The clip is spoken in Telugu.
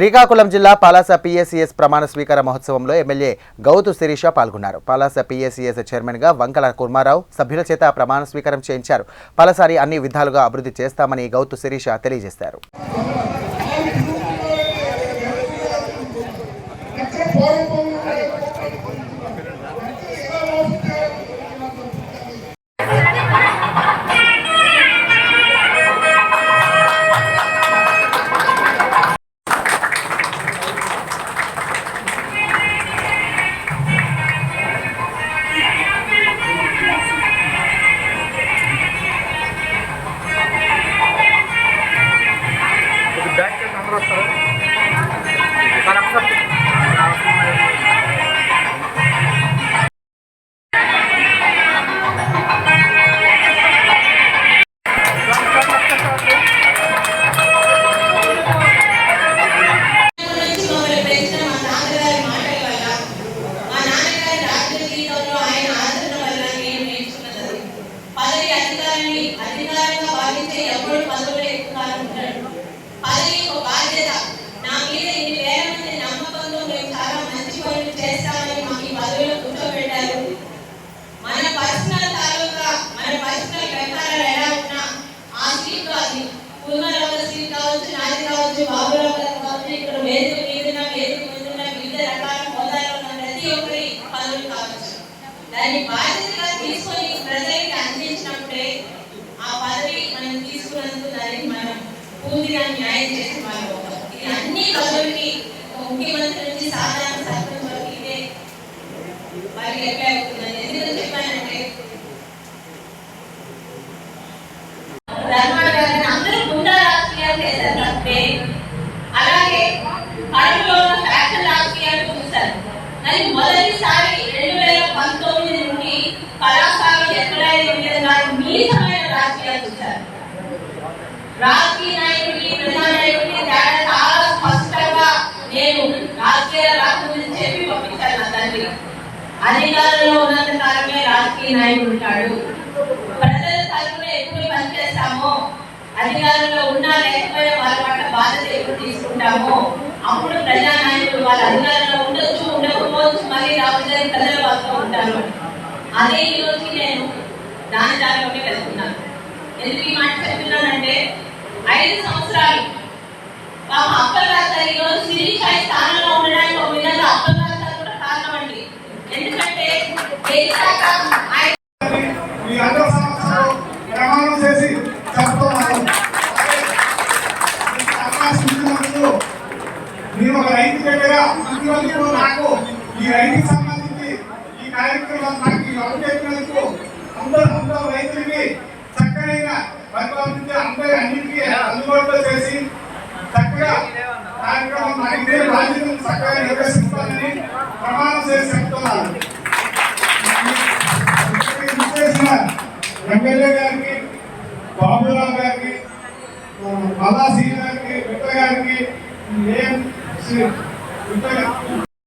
శ్రీకాకుళం జిల్లా పాలాస పిఎస్సిఎస్ ప్రమాణ స్వీకార మహోత్సవంలో ఎమ్మెల్యే గౌతు శిరీష పాల్గొన్నారు. పాలాస పిఎస్సిఎస్ చైర్మన్గా వంకల కుర్మారావు సభ్యుల చేత ప్రమాణ స్వీకారం చేయించారు. పలసారి అన్ని విధాలుగా అభివృద్ధి చేస్తామని గౌతు శిరీష తెలియజేశారు. సీట్ అది కుర్మరావు కావచ్చు నాది కావచ్చు బాబురావు గారు కావచ్చు ఇక్కడ వేదిక మీదున్న వేదిక మీదున్న వివిధ రకాల హోదాలో ఉన్న ప్రతి ఒక్కరి పనులు కావచ్చు. దాన్ని బాధ్యతగా తీసుకొని ప్రజలకి అందించినప్పుడే ఆ పదవి మనం తీసుకున్నందుకు దానికి మనం పూర్తిగా న్యాయం చేసి మనం ఇది అన్ని పదవులకి మరి మొదటిసారి రెండు వేల పంతొమ్మిది నుండి కళాశాల ఎక్కడైనా విధంగా మీసమైన రాజకీయాలు చూశారు. రాజకీయ నాయకుడి ప్రధాన నాయకుడి తేడా చాలా స్పష్టంగా నేను రాజకీయ రాకముందు చెప్పి పంపించాను నా తండ్రి. అధికారంలో ఉన్నంత కాలమే రాజకీయ నాయకుడు ఉంటాడు. ప్రజల తరపున ఎప్పుడు పనిచేస్తామో అధికారంలో ఉన్నా లేకపోయినా వాళ్ళ పట్ల బాధ్యత ఎప్పుడు తీసుకుంటామో అప్పుడు ప్రజా నాయకుడు వాళ్ళ అధికారంలో ఉండొచ్చు రాబోయే ప్రజల వాళ్ళతో ఉంటారు అదే ఈ రోజుకి నేను దాని దారిలోనే వెళ్తున్నాను ఎందుకు ఈ మాట చెప్తున్నానంటే ఐదు సంవత్సరాలు పాప అప్పలరాజు గారు ఈ రోజు స్థానంలో ఉండడానికి ఒక విధంగా అప్పలరాజు గారు కూడా కారణం అండి. ఎందుకంటే ఆయన ప్రమాణం చేసి చెప్తున్నాను ఒక రైతు బిడ్డగా నాకు ఈ రైతుకి సంబంధించి ఈ కార్యక్రమం నాకు ఈ అప్పు చెప్పినందుకు అందరూ అందరూ రైతులకి చక్కగా పరిపాలించి అందరి అన్నింటికీ అందుబాటులో చేసి చక్కగా కార్యక్రమం నాకు ఇదే బాధ్యతను చక్కగా నిర్వహిస్తానని ప్రమాణం చేసి చెప్తున్నాను. ఎమ్మెల్యే గారికి బాబురావు గారికి మల్లాసీ గారికి విట్ట గారికి ఏం శ్రీ విట్ట